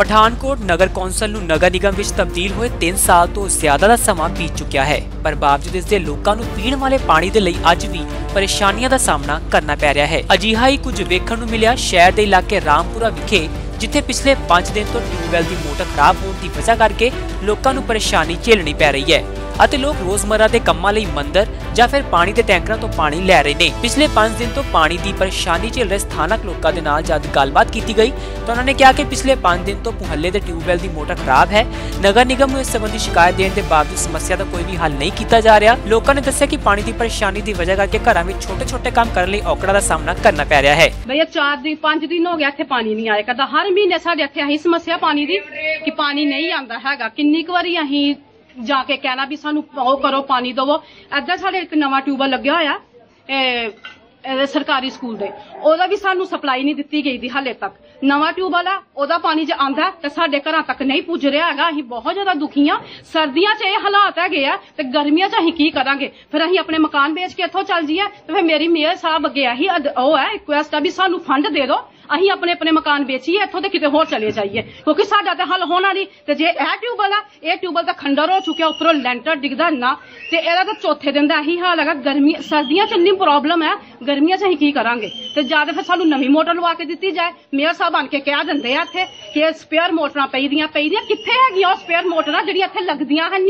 ਪਠਾਨਕੋਟ ਨਗਰ council ਨੂੰ ਨਗਰ ਨਿਗਮ ਵਿੱਚ ਤਬਦੀਲ ਹੋਏ 3 ਸਾਲ ਤੋਂ ਜ਼ਿਆਦਾ ਦਾ ਸਮਾਂ ਬੀਤ ਚੁੱਕਿਆ ਹੈ, ਪਰ ਬਾਵਜੂਦ ਇਸ ਦੇ ਲੋਕਾਂ ਨੂੰ ਪੀਣ ਵਾਲੇ ਪਾਣੀ ਦੇ ਲਈ ਅੱਜ ਵੀ ਪਰੇਸ਼ਾਨੀਆਂ ਦਾ ਸਾਹਮਣਾ ਕਰਨਾ ਪੈ ਰਿਹਾ ਹੈ। ਅਜਿਹਾ ਹੀ ਕੁਝ ਵੇਖਣ ਨੂੰ ਮਿਲਿਆ ਸ਼ਹਿਰ ਦੇ ਇਲਾਕੇ ਰਾਮਪੁਰਾ ਵਿਖੇ, ਜਿੱਥੇ ਪਿਛਲੇ 5 ਦਿਨ ਤੋਂ ਟਿਊਬਵੈਲ ਦੀ ਮੋਟਰ ਖਰਾਬ ਹੋਣ ਦੀ ਵਜ੍ਹਾ ਕਰਕੇ ਲੋਕਾਂ ਨੂੰ ਪਰੇਸ਼ਾਨੀ ਝੇਲਣੀ ਪੈ ਰਹੀ ਹੈ ਅਤੇ ਲੋਕ ਰੋਜ਼ਮਰਰਾ ਦੇ ਕੰਮਾਂ ਲਈ ਮੰਦਰ ਜਾਂ ਫਿਰ ਪਾਣੀ ਦੇ ਟੈਂਕਰਾਂ ਤੋਂ ਪਾਣੀ ਲੈ ਰਹੇ ਨੇ। ਪਿਛਲੇ 5 ਦਿਨ ਤੋਂ ਪਾਣੀ ਦੀ ਪਰੇਸ਼ਾਨੀ ਝੇਲ ਰਹੇ ਸਥਾਨਕ ਲੋਕਾਂ ਦੇ ਨਾਲ ਜਦ ਗੱਲਬਾਤ ਕੀਤੀ ਗਈ, ਤਾਂ ਉਹਨਾਂ ਨੇ ਕਿਹਾ ਕਿ ਪਿਛਲੇ 5 ਦਿਨ ਤੋਂ ਮੁਹੱਲੇ ਦੇ ਟਿਊਬਵੈਲ ਦੀ ਮੋਟਰ ਖਰਾਬ ਹੈ। ਨਗਰ ਨਿਗਮ ਨੂੰ ਇਸ ਸੰਬੰਧੀ ਸ਼ਿਕਾਇਤ ਦੇਣ ਦੇ ਬਾਵਜੂਦ ਸਮੱਸਿਆ ਦਾ ਕੋਈ ਵੀ ਹੱਲ ਨਹੀਂ ਕੀਤਾ ਜਾ ਰਿਹਾ। ਲੋਕਾਂ ਨੇ ਦੱਸਿਆ ਕਿ ਪਾਣੀ ਦੀ ਪਰੇਸ਼ਾਨੀ ਦੀ ਵਜ੍ਹਾ ਕਰਕੇ ਘਰਾਂ ਵਿੱਚ ਛੋਟੇ-ਛੋਟੇ ਕੰਮ ਕਰਨ ਲਈ ਔਕੜਾਂ ਦਾ ਸਾਹਮਣਾ ਕਰਨਾ ਪੈ ਰਿਹਾ ਹੈ। ਭਈਆ 4 ਦਿਨ 5 ਦਿਨ ਹੋ ਗਿਆ ਇੱਥੇ ਪਾਣੀ ਨਹੀਂ ਆਇਆ ਕਰਦਾ। ਹਰ ਮਹੀਨੇ ਸਾਡੇ ਇੱਥੇ ਆਹੀ ਸਮੱਸਿਆ ਪਾਣੀ ਦੀ, ਕਿ ਪਾਣੀ ਨਹੀਂ ਆਉਂਦਾ ਹੈਗਾ। ਕਿੰਨੀ ਕੁ ਵਾਰੀ ਅਸੀਂ ਜਾ ਕੇ ਕਹਿਣਾ ਵੀ ਸਾਨੂੰ ਉਹ ਕਰੋ, ਪਾਣੀ ਦਿਵੋ। ਇੱਦਾਂ ਸਾਡੇ ਇੱਕ ਨਵਾਂ ਟਿਊਬਲ ਲੱਗਿਆ ਹੋਇਆ, ਇਹ ਇਹਦੇ ਸਰਕਾਰੀ ਸਕੂਲ ਦੇ। ਉਹਦਾ ਵੀ ਸਾਨੂੰ ਸਪਲਾਈ ਨਹੀਂ ਦਿੱਤੀ ਗਈ ਦੀ ਹਾਲੇ ਤੱਕ। ਨਵਾਂ ਟਿਊਬਲ ਆ, ਉਹਦਾ ਪਾਣੀ ਜੇ ਆਂਦਾ ਤੇ ਸਾਡੇ ਘਰਾਂ ਤੱਕ ਨਹੀਂ ਪੁੱਜ ਰਿਹਾ ਹੈਗਾ। ਅਸੀਂ ਬਹੁਤ ਜ਼ਿਆਦਾ ਦੁਖੀ ਆ ਸਰਦੀਆਂ 'ਚ ਇਹ ਹਾਲਾਤ ਹੈਗੇ ਆ ਤੇ ਗਰਮੀਆਂ 'ਚ ਅਸੀਂ ਕੀ ਕਰਾਂਗੇ? ਫਿਰ ਅਸੀਂ ਆਪਣੇ ਮਕਾਨ ਵੇਚ ਕੇ ਇੱਥੋਂ ਚੱਲ ਜੀਏ ਤੇ ਫਿਰ ਮੇਰੀ ਮੇਅਰ ਸਾਹਿਬ ਅੱਗੇ ਆਹੀ ਅਦ- ਉਹ ਹੈ ਰਿਕੁਐਸਟ ਆ ਵੀ ਸਾਨੂੰ ਫੰਡ ਦੇ ਦਿਓ। ਅਸੀਂ ਆਪਣੇ ਆਪਣੇ ਮਕਾਨ ਵੇਚੀਏ, ਇੱਥੋਂ ਤੇ ਕਿਤੇ ਹੋਰ ਚਲੇ ਜਾਈਏ। ਕਿਉਂਕਿ ਸਾਡਾ ਤੇ ਹੱਲ ਹੋਣਾ ਨਹੀਂ। ਤੇ ਜੇ ਇਹ ਟਿਊਬਲ ਆ, ਇਹ ਟਿਊਬਲ ਤਾਂ ਖੰਡਰ ਹੋ ਚੁੱਕਿਆ, ਉੱਪਰੋਂ ਲੈਂਟਰ ਡਿੱਗਦਾ ਨਾ। ਤੇ ਇਹਦਾ ਤਾਂ ਚੌਥੇ ਦਿਨ ਦਾ ਇਹੀ ਹਾਲ ਹੈਗਾ। ਗਰਮੀ, ਸਰਦੀਆਂ 'ਚ ਇੰਨੀ ਪ੍ਰੋਬਲਮ ਹੈ, ਗਰਮੀਆਂ 'ਚ ਅਸੀਂ ਕੀ ਕਰਾਂਗੇ? ਤੇ ਜਾਂ ਫਿਰ ਸਾਨੂੰ ਨਵੀਂ ਮੋਟਰ ਲਵਾ ਕੇ ਦਿੱਤੀ ਜਾਏ। ਮੇਅਰ ਸਾਹਿਬ ਬਣ ਕੇ ਕਹਿ ਦਿੰਦੇ ਆ ਇੱਥੇ ਕਿ ਸਪੇਅਰ ਮੋਟਰਾਂ ਪਈਦੀਆਂ ਪਈਦੀਆਂ ਕਿੱਥੇ ਹੈਗੀਆਂ ਉਹ ਸਪੇਅਰ ਮੋਟਰਾਂ ਜਿਹੜੀਆਂ ਇੱਥੇ ਲੱਗਦੀਆਂ ਹਨ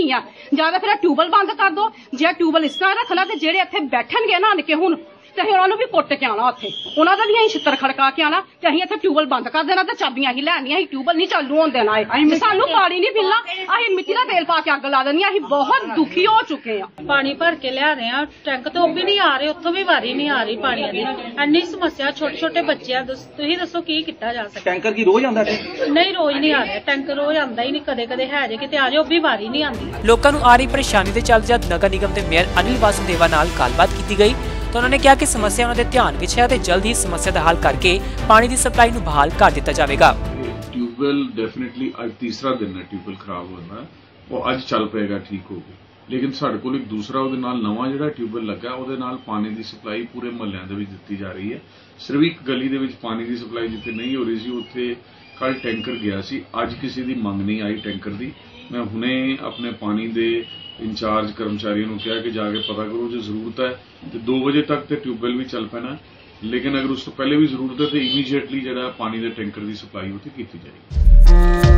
ਜ਼ਿਆਦਾ ਫਿਰ ਟਿਊਬਲ ਬੰਦ ਕਰ ਦੋ ਜੇ ਟਿਊਬਲ ਇਸ ਤਰ੍ਹਾਂ ਰੱਖਣਾ ਤੇ ਜਿਹੜੇ ਇੱਥੇ ਬੈਠਣਗੇ ਨਾ ਆਣ ਕੇ ਹੁਣ ਤੇ ਅਸੀਂ ਉਹਨਾਂ ਨੂੰ ਵੀ ਕੁੱਟ ਕੇ ਆਣਾ ਉੱਥੇ। ਉਹਨਾਂ ਦਾ ਵੀ ਅਸੀਂ ਛਿੱਤਰ ਖੜਕਾ ਕੇ ਆਣਾ ਤੇ ਅਸੀਂ ਇੱਥੇ ਟਿਊਬਲ ਬੰਦ ਕਰ ਦੇਣਾ ਤੇ ਚਾਬੀਆਂ ਹੀ ਲੈਣੀਆਂ ਅਸੀਂ ਟਿਊਬਲ ਨਹੀਂ ਚਾਲੂ ਹੋਣ ਦੇਣਾ ਇਹ। ਤੇ ਸਾਨੂੰ ਪਾਣੀ ਨਹੀਂ ਮਿਲਣਾ ਅਸੀਂ ਮਿੱਟੀ ਦਾ ਤੇਲ ਪਾ ਕੇ ਅੱਗ ਲਾ ਦੇਣੀ। ਅਸੀਂ ਬਹੁਤ ਦੁਖੀ ਹੋ ਚੁੱਕੇ ਆ ਪਾਣੀ ਭਰ ਕੇ ਲਿਆ ਰਹੇ ਆ ਟੈਂਕ ਤੋਂ ਵੀ ਨਹੀਂ ਆ ਰਹੇ ਉੱਥੋਂ ਵੀ ਵਾਰੀ ਨਹੀਂ ਆ ਰਹੀ ਪਾਣੀ ਦੀ। ਇੰਨੀ ਸਮੱਸਿਆ ਛੋਟੇ ਛੋਟੇ ਬੱਚੇ ਆ ਦੱਸ- ਤੁਸੀਂ ਦੱਸੋ ਕੀ ਕੀਤਾ ਜਾ ਸਕਦਾ? ਟੈਂਕਰ ਕੀ ਰੋਜ਼ ਆਉਂਦਾ ਨਹੀਂ ਰੋਜ਼ ਨਹੀਂ ਆ ਰਿਹਾ ਟੈਂਕ ਰੋਜ਼ ਆਉਂਦਾ ਹੀ ਨਹੀਂ ਕਦੇ ਕਦੇ ਹੈ ਜੇ ਕਿਤੇ ਆ ਜਾਓ ਵੀ ਵਾਰੀ ਨਹੀਂ ਆਉਂਦੀ। ਲੋਕਾਂ ਨੂੰ ਆ ਰਹੀ ਪਰੇਸ਼ਾਨੀ ਦੇ ਚੱਲਦੇ ਜਦ ਨਗਰ ਨਿਗਮ ਦੇ ਮੇਅਰ ਅਨਿਲ ਵਾਸੁਦੇਵਾ ਨਾਲ ਗੱਲਬਾਤ ਕੀਤੀ ਗਈ। ਤਾਂ ਉਹਨਾਂ ਨੇ ਕਿਹਾ ਕਿ ਸਮੱਸਿਆ ਉਹਨਾਂ ਦੇ ਧਿਆਨ ਵਿੱਚ ਹੈ ਤੇ ਜਲਦ ਹੀ ਸਮੱਸਿਆ ਦਾ ਹੱਲ ਕਰਕੇ ਪਾਣੀ ਦੀ ਸਪਲਾਈ ਨੂੰ ਬਹਾਲ ਕਰ ਦਿੱਤਾ ਜਾਵੇਗਾ। ਟਿਊਬਵੈਲ ਡੈਫੀਨਿਟਲੀ ਅੱਜ ਤੀਸਰਾ ਦਿਨ ਹੈ, ਟਿਊਬਵੈਲ ਖਰਾਬ ਹੋਣ ਉਹ ਅੱਜ ਚੱਲ ਪਏਗਾ, ਠੀਕ ਹੋ ਕੇ ਲੇਕਿਨ ਸਾਡੇ ਕੋਲ ਇੱਕ ਦੂਸਰਾ ਉਹਦੇ ਨਾਲ ਨਵਾਂ ਜਿਹੜਾ ਟਿਊਬਵੈਲ ਲੱਗਾ, ਉਹਦੇ ਨਾਲ ਪਾਣੀ ਦੀ ਸਪਲਾਈ ਪੂਰੇ ਮਹੱਲਿਆਂ ਦੇ ਵਿੱਚ ਦਿੱਤੀ ਜਾ ਰਹੀ ਹੈ। ਸਿਰਫ ਇੱਕ ਗਲੀ ਦੇ ਵਿੱਚ ਪਾਣੀ ਦੀ ਸਪਲਾਈ ਜਿੱਥੇ ਨਹੀਂ ਹੋ ਰਹੀ ਸੀ, ਉੱਥੇ ਕੱਲ ਟੈਂਕਰ ਗਿਆ ਸੀ। ਅੱਜ ਕਿਸੇ ਦੀ ਮੰਗ ਨਹੀਂ ਆਈ ਟੈਂਕਰ ਦੀ। ਮੈਂ ਹੁਣੇ ਆਪਣੇ ਪਾਣੀ ਦੇ ਇੰਚਾਰਜ ਕਰਮਚਾਰੀਆਂ ਨੂੰ ਕਿਹਾ ਕਿ ਜਾ ਕੇ ਪਤਾ ਕਰੋ ਜੇ ਜ਼ਰੂਰਤ ਹੈ ਤੇ 2 ਵਜੇ ਤੱਕ ਤੇ ਟਿਊਬਵੈਲ ਵੀ ਚੱਲ ਪੈਣਾ। ਲੇਕਿਨ ਅਗਰ ਉਸ ਤੋਂ ਪਹਿਲੇ ਵੀ ਜ਼ਰੂਰਤ ਹੈ ਤੇ ਇਮੀਡੀਏਟਲੀ ਜਿਹੜਾ ਪਾਣੀ ਦੇ ਟੈਂਕਰ ਦੀ ਸਪਲਾਈ ਉੱਥੇ ਕੀਤੀ ਜਾਏਗੀ।